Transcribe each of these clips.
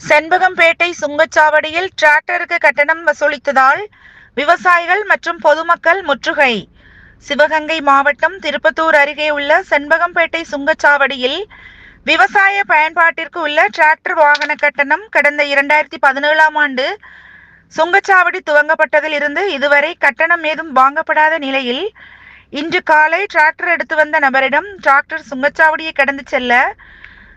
செண்பகம்பேட்டை சுங்கச்சாவடியில் டிராக்டருக்கு கட்டணம் வசூலித்ததால் விவசாயிகள் மற்றும் பொதுமக்கள் முற்றுகை. சிவகங்கை மாவட்டம் திருப்பத்தூர் அருகே உள்ள செண்பகம்பேட்டை சுங்கச்சாவடியில் விவசாய பயன்பாட்டிற்கு உள்ள டிராக்டர் வாகன கட்டணம் கடந்த இரண்டாயிரத்தி பதினேழாம் ஆண்டு சுங்கச்சாவடி துவங்கப்பட்டதில் இருந்து இதுவரை கட்டணம் ஏதும் வாங்கப்படாத நிலையில் இன்று காலை டிராக்டர் எடுத்து வந்த நபரிடம் டிராக்டர் சுங்கச்சாவடியை கடந்து செல்ல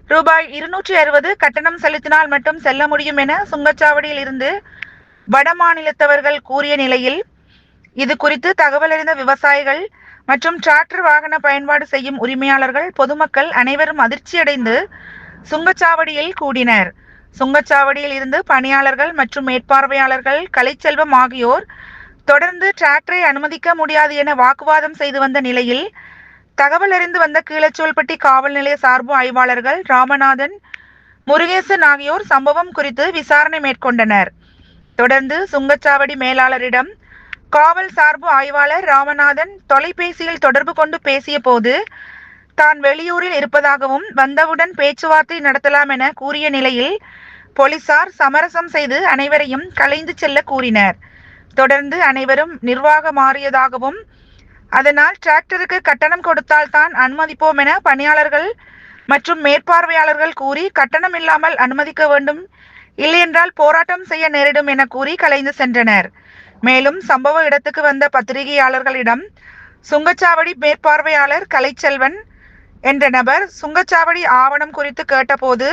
ரூபாய் இருநூற்றி அறுபது கட்டணம் செலுத்தினால் மட்டும் செல்ல முடியும் என சுங்கச்சாவடியில் இருந்து வட மாநிலத்தவர்கள் கூறிய நிலையில் இது குறித்து தகவல் அறிந்த விவசாயிகள் மற்றும் டிராக்டர் வாகன பயன்பாடு செய்யும் உரிமையாளர்கள் பொதுமக்கள் அனைவரும் அதிர்ச்சியடைந்து சுங்கச்சாவடியில் கூடினர். சுங்கச்சாவடியில் இருந்து பணியாளர்கள் மற்றும் மேற்பார்வையாளர்கள் கலைச்செல்வம் ஆகியோர் தொடர்ந்து டிராக்டரை அனுமதிக்க முடியாது என வாக்குவாதம் செய்து வந்த நிலையில் தகவல் அறிந்து வந்த கீழச்சோல்பட்டி காவல் நிலைய சார்பு ஆய்வாளர்கள் ராமநாதன் முருகேசன் ஆகியோர் சம்பவம் குறித்து விசாரணை மேற்கொண்டனர். தொடர்ந்து சுங்கச்சாவடி மேலாளரிடம் காவல் சார்பு ஆய்வாளர் ராமநாதன் தொலைபேசியில் தொடர்பு கொண்டு பேசிய போது தான் வெளியூரில் இருப்பதாகவும் வந்தவுடன் பேச்சுவார்த்தை நடத்தலாம் என கூறிய நிலையில் போலீசார் சமரசம் செய்து அனைவரையும் கலைந்து செல்ல கூறினர். தொடர்ந்து அனைவரும் நிர்வாக மாறியதாகவும் அதனால் டிராக்டருக்கு கட்டணம் கொடுத்தால் தான் அனுமதிப்போம் என பணியாளர்கள் மற்றும் மேற்பார்வையாளர்கள் கூறி கட்டணம் இல்லாமல் அனுமதிக்க வேண்டும். இல்லையென்றால் போராட்டம் செய்ய நேரிடும் என கூறி கலைந்து சென்றனர். மேலும் சம்பவ இடத்துக்கு வந்த பத்திரிகையாளர்களிடம் சுங்கச்சாவடி மேற்பார்வையாளர் கலைச்செல்வன் என்ற நபர் சுங்கச்சாவடி ஆவணம் குறித்து கேட்டபோது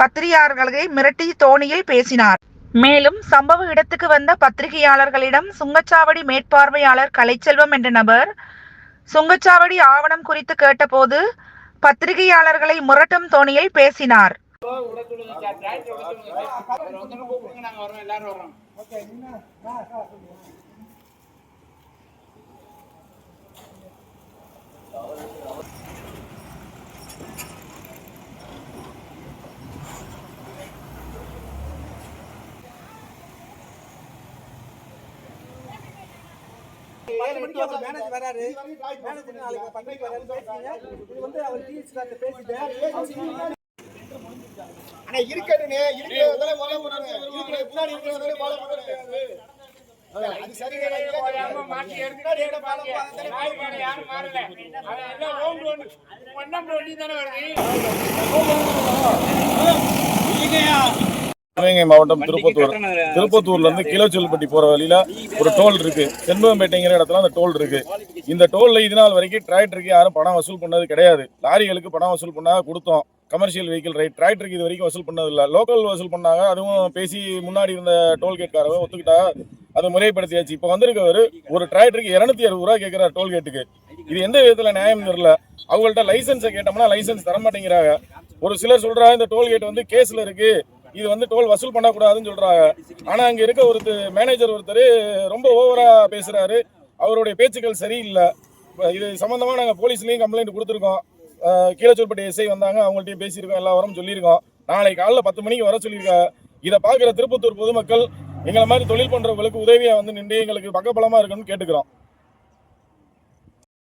பத்திரிகையாளர்களை மிரட்டி தோணியில் பேசினார். மேலும் சம்பவ இடத்துக்கு வந்த பத்திரிகையாளர்களிடம் சுங்கச்சாவடி மேற்பார்வையாளர் கலைச்செல்வம் என்ற நபர் சுங்கச்சாவடி ஆவணம் குறித்து கேட்டபோது பத்திரிகையாளர்களை முரட்டும் தோணியில் பேசினார் Thank you. பத்து மணிக்கு அவர் வராரு. நாளைக்கு மணிக்கு வராரு பேசுறீங்க இது வந்து அவர் டிஎஸ் கார்ட்ட பேசிட்டு அவர் அண்ணா இருக்கட்டுண்ணே இருக்கிறவங்களே ஃபாலோ பண்ணுங்க இருக்கிற முன்னாடி இருக்கிறவங்களே ஃபாலோ பண்ணுங்க அது பாருங்க. நாய் மேல யாரும் மாறல. அது எல்லாம் round one. one number வண்டி தானே வருது. சிவகங்கை மாவட்டம் திருப்பத்தூர். திருப்பத்தூர்ல இருந்து கிலோச்சொல்பட்டி போற வழியில ஒரு டோல் இருக்கு. செண்பகம்பேட்டைங்கிற இடத்துல அந்த டோல் இருக்கு. இந்த டோல்ல இது நாள் வரைக்கும் டிராக்டருக்கு யாரும் பணம் வசூல் பண்ணது கிடையாது. லாரிகளுக்கு பணம் வசூல் பண்ணா கொடுத்தோம். கமர்ஷியல் வெஹிக்கிள் ரைட் டிராக்டருக்கு இது வரைக்கும் வசூல் பண்ணது இல்ல. லோக்கல் வசூல் பண்ணாங்க அதுவும் பேசி முன்னாடி இருந்த டோல்கேட்காரங்க ஒத்துக்கிட்டா அதை முறைப்படுத்தியாச்சு. இப்போ வந்திருக்கவர் ஒரு டிராக்டருக்கு இரநூத்தி அறுபது ரூபா கேட்குறாரு டோல்கேட்டுக்கு இது எந்த விதத்துல நியாயம் தெரியல. அவங்கள்ட்ட லைசன்ஸை கேட்டோம்னா லைசன்ஸ் தர மாட்டேங்கிறாங்க ஒரு சிலர் சொல்றாங்க இந்த டோல்கேட் வந்து கேஸ்ல இருக்கு. இது வந்து டோல் வசூல் பண்ணக்கூடாதுன்னு சொல்கிறாங்க ஆனால் அங்கே இருக்க ஒருத்தர் மேனேஜர் ஒருத்தர் ரொம்ப ஓவராக பேசுகிறாரு அவருடைய பேச்சுக்கள் சரியில்லை. இது சம்மந்தமாக நாங்கள் போலீஸ்லேயும் கம்ப்ளைண்ட் கொடுத்துருக்கோம். கீழச்சூர்பட்டி எஸ்ஐ வந்தாங்க. அவங்கள்ட்டையும் பேசியிருக்கோம். எல்லா வரும் சொல்லியிருக்கோம். நாளை காலைல பத்து மணிக்கு வர சொல்லியிருக்காங்க. இதை பார்க்குற திருப்பத்தூர் பொதுமக்கள் எங்களை மாதிரி தொழில் பண்ணுறவங்களுக்கு உதவியாக வந்து நின்று எங்களுக்கு பக்கபலமாக இருக்கணும்னு கேட்டுக்கிறோம்.